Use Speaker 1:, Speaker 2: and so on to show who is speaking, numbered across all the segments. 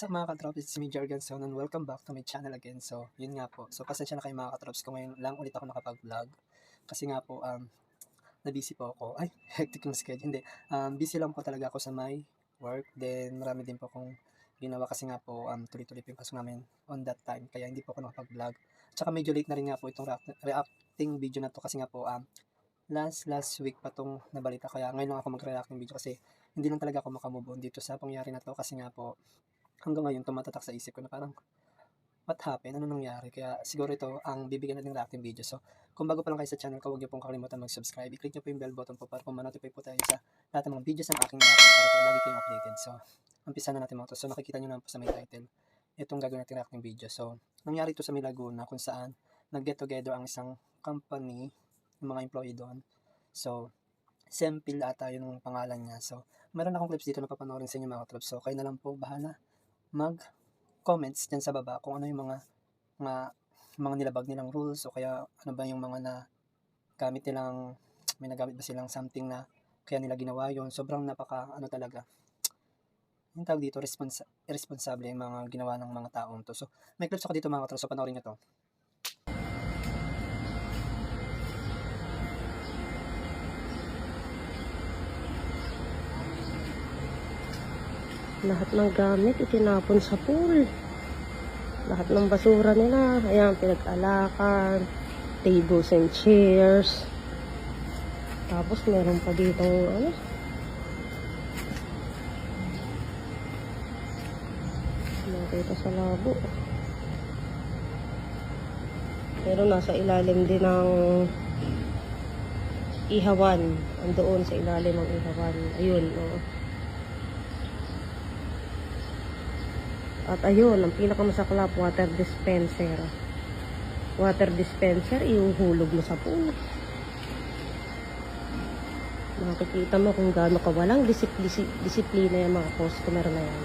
Speaker 1: What's up mga katrops? It's me, Jargan Son, and welcome back to my channel again. So, yun nga po. So, pasensya na kayo mga katrops kung ngayon lang ulit ako nakapag-vlog. Kasi nga po, um, na-busy po ako. Ay, hectic yung schedule. Hindi. Um, busy lang po talaga ako sa my work. Then, marami din po akong ginawa kasi nga po, um, tuloy-tuloy yung pasok namin on that time. Kaya hindi po ako nakapag-vlog. Tsaka medyo late na rin nga po itong react- reacting video na to kasi nga po, um, last last week pa tong nabalita. Kaya ngayon lang ako mag-react ng video kasi hindi lang talaga ako makamove on dito sa pangyari na to kasi nga po, hanggang ngayon tumatatak sa isip ko na parang what happened? Ano nangyari? Kaya siguro ito ang bibigyan natin ng reacting video. So, kung bago pa lang kayo sa channel ko, huwag niyo pong kakalimutan mag-subscribe. I-click niyo po yung bell button po para po ma-notify po tayo sa lahat ng mga videos ng aking natin para po lagi kayong updated. So, umpisa na natin mga to. So, nakikita niyo naman po sa may title. Itong gagawin natin reacting video. So, nangyari ito sa may Laguna kung saan nag-get together ang isang company, yung mga employee doon. So, Sempil ata yun ang pangalan niya. So, meron akong clips dito na papanoorin sa inyo mga katrops. So, kayo na lang po bahala mag-comments dyan sa baba kung ano yung mga mga, mga nilabag nilang rules o kaya ano ba yung mga na gamit nilang may nagamit ba silang something na kaya nila ginawa yun. Sobrang napaka ano talaga yung tawag dito, responsa irresponsible yung mga ginawa ng mga taong to. So, may clips ako dito mga katrops. So, panoorin nyo to.
Speaker 2: Lahat ng gamit itinapon sa pool. Lahat ng basura nila, ayan, pinag-alakan, tables and chairs. Tapos meron pa dito, ano, nakita sa labo. Pero nasa ilalim din ng ihawan. Andoon sa ilalim ng ihawan. Ayun, oh. At ayun, ang pinakamasaklap, water dispenser. Water dispenser, ihuhulog mo sa pool. Makikita mo kung gaano kawalang disip disip- disiplina yung mga customer na yan.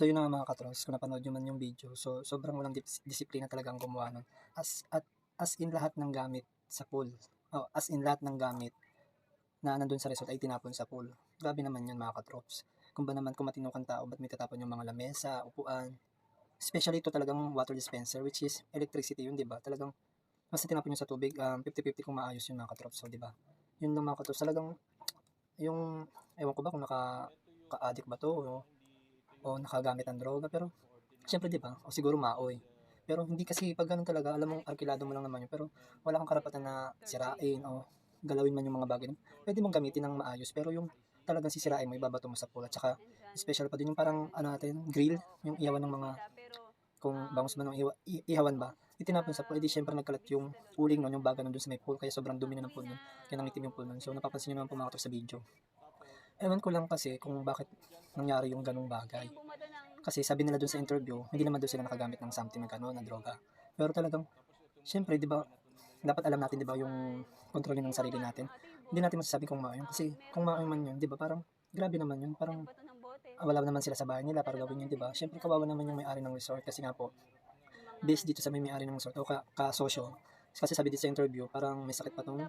Speaker 1: So yun na mga katros, kung napanood nyo man yung video, so sobrang walang dis- disiplina talagang gumawa nun. As, at, as in lahat ng gamit sa pool, oh, as in lahat ng gamit na nandun sa resort ay tinapon sa pool. Grabe naman yun mga katrops. Kung ba naman kung matino kang tao, ba't may tatapon yung mga lamesa, upuan. Especially ito talagang water dispenser, which is electricity yun, di ba? Talagang, basta tinapon nyo sa tubig, um, 50-50 kung maayos yung mga katrops, so di ba? Yun lang mga katrops, talagang, yung, ewan ko ba kung naka, ka-addict ba to, o o nakagamit ng droga pero syempre 'di ba o siguro maoy pero hindi kasi pag ganun talaga alam mong arkilado mo lang naman yun pero wala kang karapatan na sirain o galawin man yung mga bagay pwede mong gamitin ng maayos pero yung talagang sisirain mo ibabato mo sa pool at saka special pa din yung parang ano natin grill yung iyawan ng mga kung bangus man ng iwa, ihawan ba itinapon sa pool edi syempre nagkalat yung uling nun yung baga nun sa may pool kaya sobrang dumi na ng pool nun kaya nangitim yung pool nun so napapansin nyo naman po mga sa video ewan ko lang kasi kung bakit nangyari yung ganong bagay. Kasi sabi nila dun sa interview, hindi naman doon sila nakagamit ng something na gano'n, na droga. Pero talagang, syempre, di ba, dapat alam natin, di ba, yung kontrolin ng sarili natin. Hindi natin masasabi kung maayon. Kasi kung maayon man yun, di ba, parang, grabe naman yun. Parang, ah, wala naman sila sa bahay nila para gawin yun, di ba? Syempre, kawawa naman yung may-ari ng resort. Kasi nga po, based dito sa may may-ari ng resort, o ka, ka-sosyo. Kasi sabi dito sa interview, parang may sakit pa tong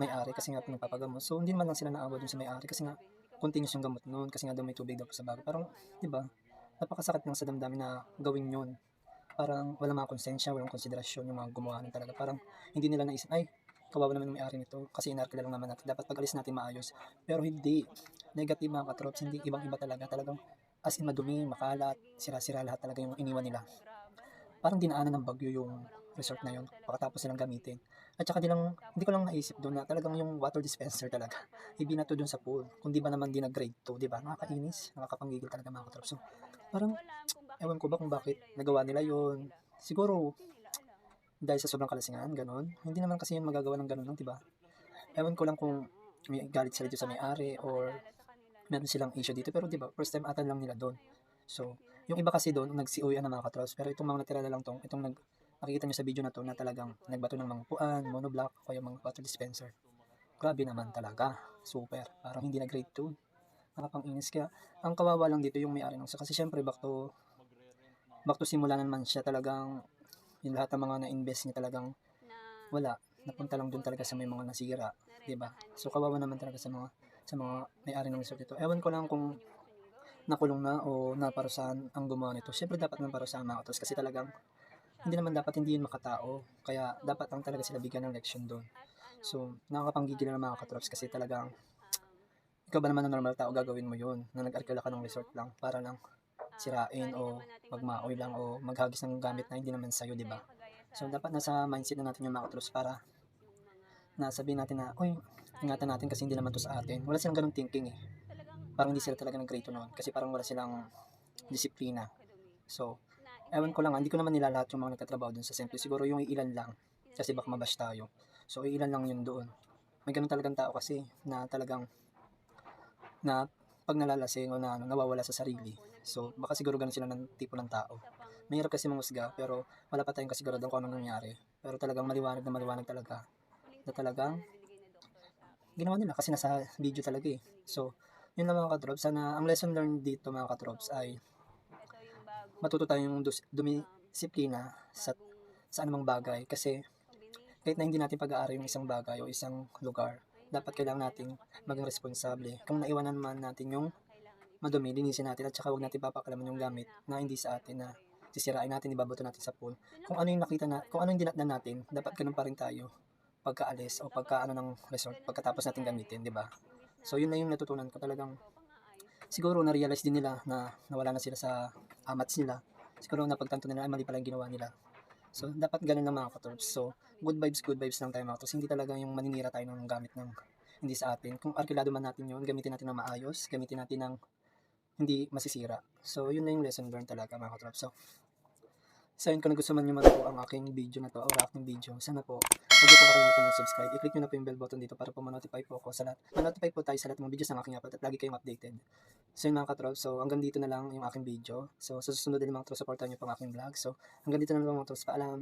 Speaker 1: may-ari kasi nga po nagpapagamot. So, hindi naman lang sila naawa dun sa may-ari kasi nga, continuous yung gamot noon kasi nga daw may tubig daw sa bago. Parang, di ba, napakasakit lang sa damdamin na gawin yun. Parang wala mga konsensya, walang konsiderasyon yung mga gumawa nun talaga. Parang hindi nila naisip, ay, kawawa naman yung may-ari nito kasi inarkila lang naman natin. Dapat pag alis natin maayos. Pero hindi. Negative mga katrops, hindi ibang-iba talaga. Talagang as in madumi, makalat, sira-sira lahat talaga yung iniwan nila. Parang dinaanan ng bagyo yung resort na yun pagkatapos silang gamitin. At saka di lang, hindi ko lang naisip doon na talagang yung water dispenser talaga. Ibinato doon sa pool. Kung di ba naman di na grade 2, di ba? Nakakainis, nakakapanggigil talaga mga katrops. So, parang, ewan ko ba kung bakit nagawa nila yun. Siguro, dahil sa sobrang kalasingan, ganun. Hindi naman kasi yun magagawa ng ganun di ba? Ewan ko lang kung may galit sila dito sa may-ari or meron silang issue dito. Pero di ba, first time atan lang nila doon. So, yung iba kasi doon, nagsi-uwi na mga katrops. Pero itong mga natira na lang tong, itong nag, nakikita nyo sa video na to na talagang nagbato ng mga puan, monoblock, o yung mga water dispenser. Grabe naman talaga. Super. Parang hindi na grade 2. Nakapang-inis. Kaya, ang kawawa lang dito yung may-ari ng Kasi syempre, back to, back to simula naman siya talagang, yung lahat ng mga na-invest niya talagang, wala. Napunta lang dun talaga sa may mga nasira. 'di ba So, kawawa naman talaga sa mga sa mga may-ari ng resort ito. Ewan ko lang kung nakulong na o naparusahan ang gumawa nito. Siyempre dapat naman parusahan mga katrops kasi talagang hindi naman dapat hindi yun makatao. Kaya dapat lang talaga sila bigyan ng leksyon doon. So, nakakapanggigil na mga katrops kasi talagang ikaw ba naman na normal tao gagawin mo yun na nag-arkila ka ng resort lang para lang sirain o magmaoy lang o maghagis ng gamit na hindi naman sa'yo, di ba? So, dapat nasa mindset na natin yung mga katrops para na sabihin natin na, uy, ingatan natin kasi hindi naman to sa atin. Wala silang ganong thinking eh. Parang hindi sila talaga nag-grade noon kasi parang wala silang disiplina. So, ewan ko lang, hindi ko naman nilalahat yung mga nagtatrabaho dun sa simple. Siguro yung ilan lang kasi baka mabash tayo. So, ilan lang yun doon. May ganun talagang tao kasi na talagang na pag nalalasing o na ano, nawawala sa sarili. So, baka siguro ganun sila ng tipo ng tao. Mahirap kasi manghusga, pero wala pa tayong kasiguradong kung anong nangyari. Pero talagang maliwanag na maliwanag talaga. Na talagang ginawa nila kasi nasa video talaga eh. So, yun lang mga katrops. Sana ang lesson learned dito mga katrops ay matuto tayong dumisiplina sa, sa anumang bagay. Kasi kahit na hindi natin pag-aari yung isang bagay o isang lugar, dapat kailangan nating maging responsable. Kung naiwanan man natin yung madumi, linisin natin at saka huwag natin papakalaman yung gamit na hindi sa atin na sisirain natin, ibabato natin sa pool. Kung ano yung nakita na, kung ano yung dinatnan natin, dapat ganun pa rin tayo pagkaalis o pagka ano ng resort pagkatapos natin gamitin, di ba? So yun na yung natutunan ko talagang siguro na-realize din nila na nawala na sila sa amats nila. Siguro napagtanto nila ay mali pala yung ginawa nila. So dapat ganun lang mga katorps. So good vibes, good vibes lang tayo mga katorps. Hindi talaga yung maninira tayo ng gamit ng hindi sa atin. Kung arkilado man natin yun, gamitin natin ng maayos, gamitin natin ng hindi masisira. So yun na yung lesson learned talaga mga katorps. So sa yun, kung nagustuhan nyo man po ang aking video na to, o aking video, sana po, huwag po kakalimutan mag-subscribe. I-click nyo na po yung bell button dito para po ma-notify po ako sa lahat. Ma-notify po tayo sa lahat ng videos ng aking upload at lagi kayong updated. So yun mga katrol, so hanggang dito na lang yung aking video. So sa susunod din mga katrol, supportan nyo po ang aking vlog. So hanggang dito na lang mga katrol, paalam.